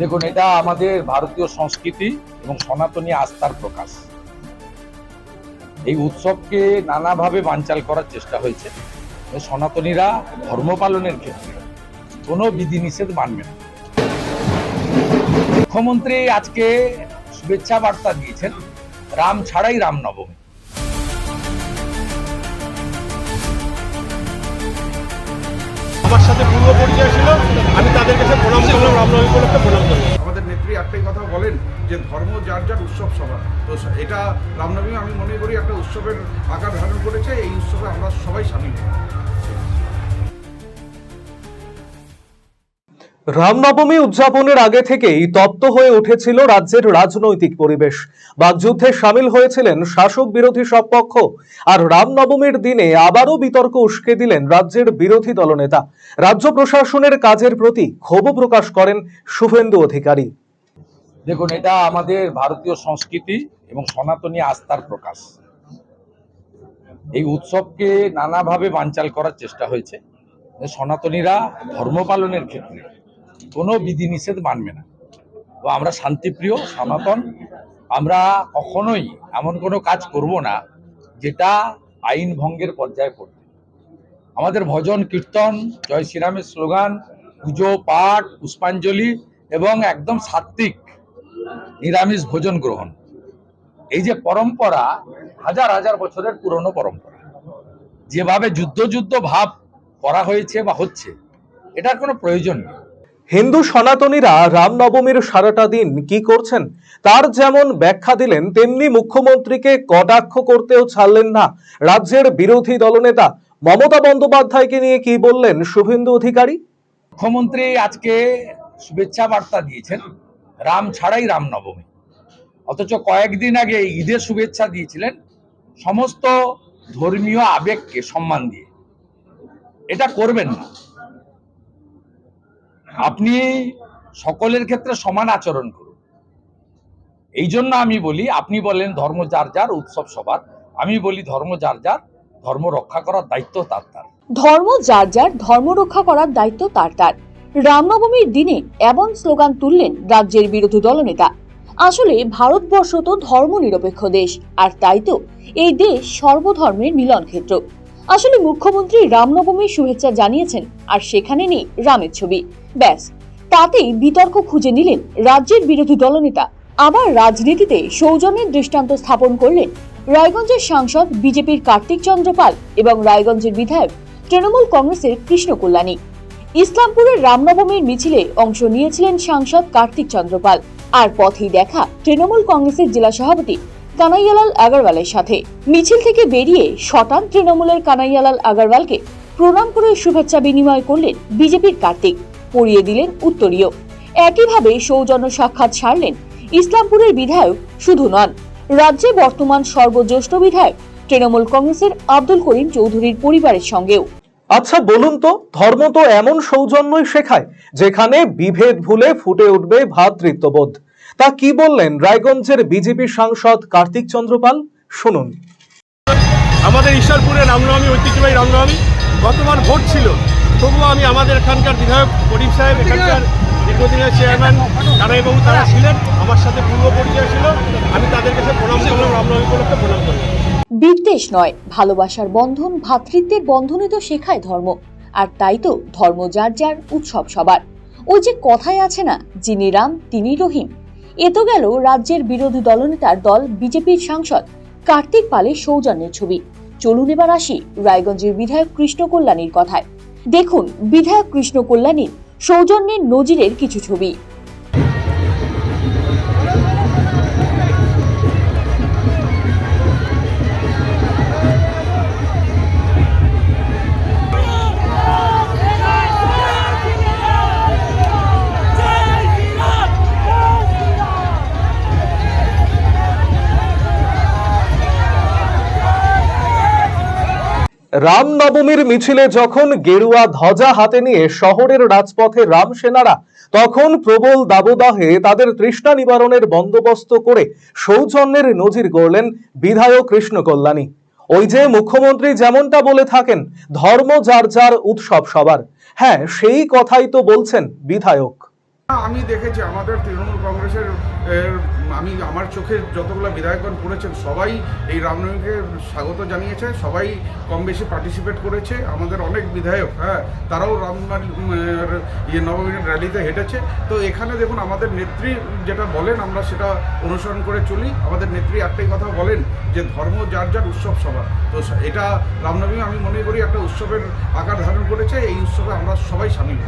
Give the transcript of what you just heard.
দেখুন, এটা আমাদের ভারতীয় সংস্কৃতি এবং সনাতনী আস্থার প্রকাশ। এই উৎসবকে নানাভাবে বানচাল করার চেষ্টা হয়েছে। সনাতনীরা ধর্ম পালনের ক্ষেত্রে কোনো বিধিনিষেধ মানবে না। মুখ্যমন্ত্রী আজকে শুভেচ্ছা বার্তা দিয়েছেন, রাম ছাড়াই রামনবমী আমার সাথে পূর্ব পরিচয় ছিল, আমি তাদের কাছে আমাদের নেত্রী একটাই কথা বলেন যে ধর্ম যার যার উৎসব সবার। তো এটা রামনবমী আমি মনে করি একটা উৎসবের আকার ধারণ করেছে, এই উৎসবে আমরা সবাই সামিল রামনবমী উদযাপনের আগে থেকেই তপ্ত হয়ে উঠেছিল রাজ্যের রাজনৈতিক পরিবেশ। বাকযুদ্ধে সামিল হয়েছিলেন শাসক বিরোধী সব পক্ষ আর রামনবমীর দিনে আবারও বিতর্ক উস্কে দিলেন রাজ্যের বিরোধী দলনেতা। রাজ্য প্রশাসনের কাজের প্রতি ক্ষোভ প্রকাশ করেন শুভেন্দু অধিকারী। দেখুন, এটা আমাদের ভারতীয় সংস্কৃতি এবং সনাতনী আস্থার প্রকাশ। এই উৎসবকে নানাভাবে বানচাল করার চেষ্টা হয়েছে। সনাতনীরা ধর্ম পালনের ক্ষেত্রে। কোনো বিধিনিষেধ মানবে না। তো আমরা শান্তিপ্রিয়, সনাতন, আমরা কখনোই এমন কোনো কাজ করব না যেটা আইন ভঙ্গের পর্যায়ে পড়বে। আমাদের ভজন, কীর্তন, জয় শ্রীরামের স্লোগান, পুজো, পাঠ, পুষ্পাঞ্জলি এবং একদম সাত্ত্বিক নিরামিষ ভোজন গ্রহণ। এই যে পরম্পরা হাজার হাজার বছরের পুরনো পরম্পরা, যেভাবে যুদ্ধ যুদ্ধ ভাব করা হয়েছে বা হচ্ছে, এটার কোনো প্রয়োজন নেই। হিন্দু সনাতনীরা রামনবমীর সারাটা দিন কি করছেন? তার যেমন ব্যাখ্যা দিলেন, তেমনি মুখ্যমন্ত্রীকে কটাক্ষ করতেও ছাড়লেন না রাজ্যের বিরোধী দলনেতা। মমতা বন্দ্যোপাধ্যায়কে নিয়ে কি বললেন শুভেন্দু অধিকারী? মুখ্যমন্ত্রী আজকে শুভেচ্ছা বার্তা দিয়েছেন, রাম ছাড়াই রামনবমী। অথচ কয়েকদিন আগে ঈদের শুভেচ্ছা দিয়েছিলেন সমস্ত ধর্মীয় আবেগকে সম্মান দিয়ে। এটা করবেন না। আপনি সকলের ক্ষেত্রে সমান আচরণ করুন। এই জন্য আমি বলি, আপনি বলেন ধর্ম যার যার, উৎসব সবার। আমি বলি ধর্ম যার যার, ধর্ম রক্ষা করার দায়িত্ব তার তার। ধর্ম যার যার, ধর্ম রক্ষা করার দায়িত্ব তার তার। রামনবমীর দিনে এমন স্লোগান তুললেন রাজ্যের বিরোধী দলনেতা। আসলে ভারতবর্ষ তো ধর্ম নিরপেক্ষ দেশ, আর তাই তো এই দেশ সর্বধর্মের মিলন ক্ষেত্র আসলে মুখ্যমন্ত্রী রামনবমীর শুভেচ্ছা জানিয়েছেন, আর সেখানে নেই রামের ছবি। ব্যাস, তাতেই বিতর্ক খুঁজে নিলেন রাজ্যের বিরোধী দলনেতা। আবার রাজনীতিতে সৌজন্যের দৃষ্টান্ত স্থাপন করলেন রায়গঞ্জের সাংসদ বিজেপির কার্তিক চন্দ্র পাল এবং রায়গঞ্জের বিধায়ক তৃণমূল কংগ্রেসের কৃষ্ণ কল্যাণী। ইসলামপুরের রামনবমীর মিছিলে অংশ নিয়েছিলেন সাংসদ কার্তিক চন্দ্রপাল আর পথেই দেখা তৃণমূল কংগ্রেসের জেলা সভাপতি কানাইয়ালাল আগারওয়ালের সাথে। মিছিল থেকে বেরিয়ে শটান তৃণমূলের কানাইয়ালাল আগারওয়ালকে প্রণাম করে শুভেচ্ছা বিনিময় করলেন বিজেপির কার্তিক। পরিয়ে দিলেন উত্তরীয়। একইভাবে সৌজন্য সাক্ষাৎ সারলেন ইসলামপুরের বিধায়ক শুধু নন রাজ্যে বর্তমান সর্বজ্যেষ্ঠ বিধায়ক তৃণমূল কংগ্রেসের আব্দুল করিম চৌধুরীর পরিবারের সঙ্গেও। আচ্ছা বলুন তো ধর্ম তো এমন সৌজন্যই শেখায় যেখানে বিভেদ ভুলে ফুটে উঠবে ভ্রাতৃত্ববোধ। তা কি বললেন রায়গঞ্জের বিজেপি সাংসদ কার্তিক চন্দ্রপাল? শুনুন। আমাদের ঈশ্বরপুরে রামনবমী ঐতিহ্যবাহী রামনবমী গতবার ভোট ছিল। তবুও আমি আমাদের এখানকার বিধায়ক করিম সাহেব, এখানকার দীর্ঘদিনের চেয়ারম্যান কানাইবাবু তারা ছিলেন, আমার সাথে পূর্ব পরিচয় ছিল। আমি তাদের কাছে প্রণাম করলাম রামনবমী উপলক্ষে প্রণাম করলাম। বিদ্বেষ নয়, ভালোবাসার বন্ধন ভ্রাতৃত্বের বন্ধনে তো শেখায় ধর্ম। আর তাই তো ধর্ম যার যার উৎসব সবার। ওই যে কথায় আছে না, যিনি রাম তিনি রহিম। এ তো গেল রাজ্যের বিরোধী দলনেতার দল, বিজেপির সাংসদ কার্তিক পালের সৌজন্যের ছবি। চলুন এবার আসি রায়গঞ্জের বিধায়ক কৃষ্ণ কল্যাণীর কথায়। দেখুন বিধায়ক কৃষ্ণ কল্যাণীর সৌজন্যের নজিরের কিছু ছবি। রামনবমীর মিছিলে যখন গেরুয়া ধ্বজা হাতে নিয়ে শহরের রাজপথে রাম সেনারা তখন প্রবল দাবদাহে তাদের তৃষ্ণা নিবারণের বন্দোবস্ত করে সৌজন্যের নজির গড়লেন বিধায়ক কৃষ্ণ কল্যাণী। ওই যে মুখ্যমন্ত্রী যেমনটা বলে থাকেন, ধর্ম যার যার উৎসব সবার। হ্যাঁ সেই কথাই তো বলছেন বিধায়ক। আমি দেখেছি আমাদের তৃণমূল কংগ্রেসের আমি আমার চোখে যতগুলো বিধায়কগণ করেছেন সবাই এই রামনবমীকে স্বাগত জানিয়েছে, সবাই কম বেশি পার্টিসিপেট করেছে। আমাদের অনেক বিধায়ক হ্যাঁ তারাও রাম ইয়ে নবমীর র্যালিতে হেঁটেছে। তো এখানে দেখুন, আমাদের নেত্রী যেটা বলেন, আমরা সেটা অনুসরণ করে চলি। আমাদের নেত্রী একটাই কথা বলেন যে ধর্ম যার যার উৎসব সবার। তো এটা রামনবমী আমি মনে করি একটা উৎসবের আকার ধারণ করেছে, এই উৎসবে আমরা সবাই সামিল